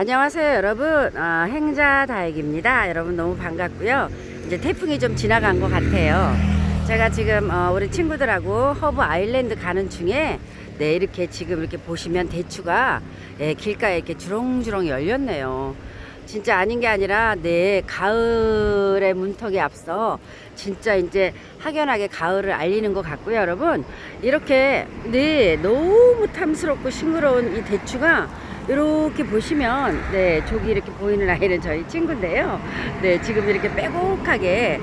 안녕하세요 여러분. 어, 행자 다육입니다. 여러분 너무 반갑고요. 이제 태풍이 좀 지나간 것 같아요. 제가 지금 어, 우리 친구들하고 허브 아일랜드 가는 중에 네 이렇게 지금 이렇게 보시면 대추가 예, 길가에 이렇게 주렁주렁 열렸네요 진짜 아닌 게 아니라 네 가을의 문턱에 앞서 진짜 이제 확연하게 가을을 알리는 것 같고요 여러분. 이렇게 네 너무 탐스럽고 싱그러운 이 대추가 이렇게 보시면 네 저기 이렇게 보이는 아이는 저희 친구인데요. 네 지금 이렇게 빼곡하게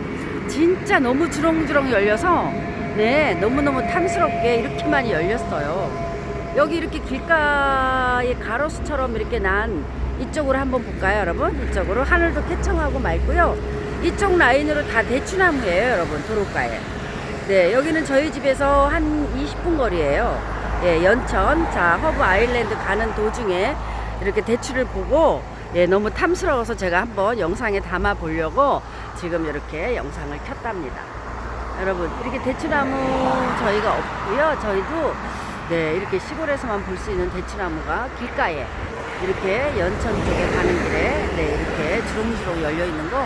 진짜 너무 주렁주렁 열려서 네 너무너무 탐스럽게 이렇게 많이 열렸어요. 여기 이렇게 길가에 가로수처럼 이렇게 난 이쪽으로 한번 볼까요 여러분? 이쪽으로 하늘도 쾌청하고 맑고요. 이쪽 라인으로 다 대추나무예요 여러분 도로가에. 네 여기는 저희 집에서 한 20분 거리예요. 예, 연천 자 허브 아일랜드 가는 도중에 이렇게 대추를 보고 예, 너무 탐스러워서 제가 한번 영상에 담아 보려고 지금 이렇게 영상을 켰답니다. 여러분 이렇게 대추나무 저희가 없고요. 저희도 네 이렇게 시골에서만 볼 수 있는 대추나무가 길가에 이렇게 연천 쪽에 가는 길에 네 이렇게 주렁주렁 열려 있는 거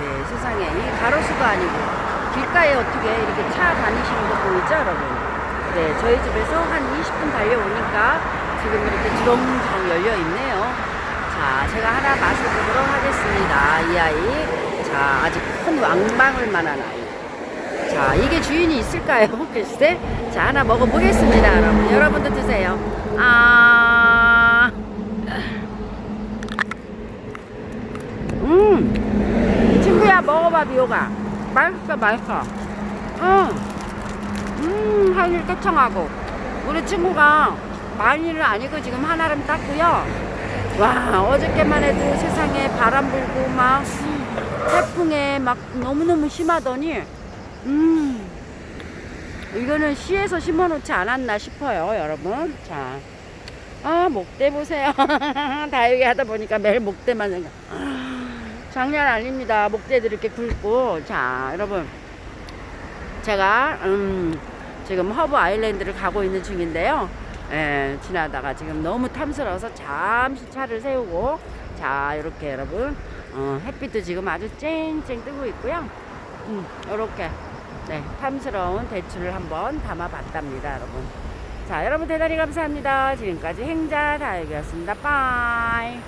네, 세상에. 이 가로수가 아니고 길가에 어떻게 이렇게 차 다니시는 거 보이죠 여러분? 네 저희 집에서 한 20분 달려오니까 지금 이렇게 주렁주렁 열려 있네요. 자 제가 하나 맛을 보도록 하겠습니다. 이 아이 자 아직 큰 왕방울 만한 아이 자 이게 주인이 있을까요? 글쎄 자 하나 먹어보겠습니다. 여러분 여러분도 드세요. 아. 음, 친구야 먹어봐 비호가. 맛있어 맛있어. 음, 음 하늘 깨청하고. 우리 친구가 많이는 아니고 지금 하나름 땄고요. 와 어저께만 해도 세상에 바람 불고 막 태풍에 막 너무너무 심하더니 음 이거는 시에서 심어놓지 않았나 싶어요 여러분 자 아, 목대 보세요. 다육이 하다 보니까 매일 목대만 생각. 장난 아닙니다. 목대들 이렇게 굵고. 자, 여러분. 제가, 음, 지금 허브 아일랜드를 가고 있는 중인데요. 예, 지나다가 지금 너무 탐스러워서 잠시 차를 세우고. 자, 이렇게 여러분. 어, 햇빛도 지금 아주 쨍쨍 뜨고 있고요. 음, 이렇게. 네, 탐스러운 대추를 한번 담아봤답니다, 여러분. 자, 여러분 대단히 감사합니다. 지금까지 행자 다육이었습니다. 빠이.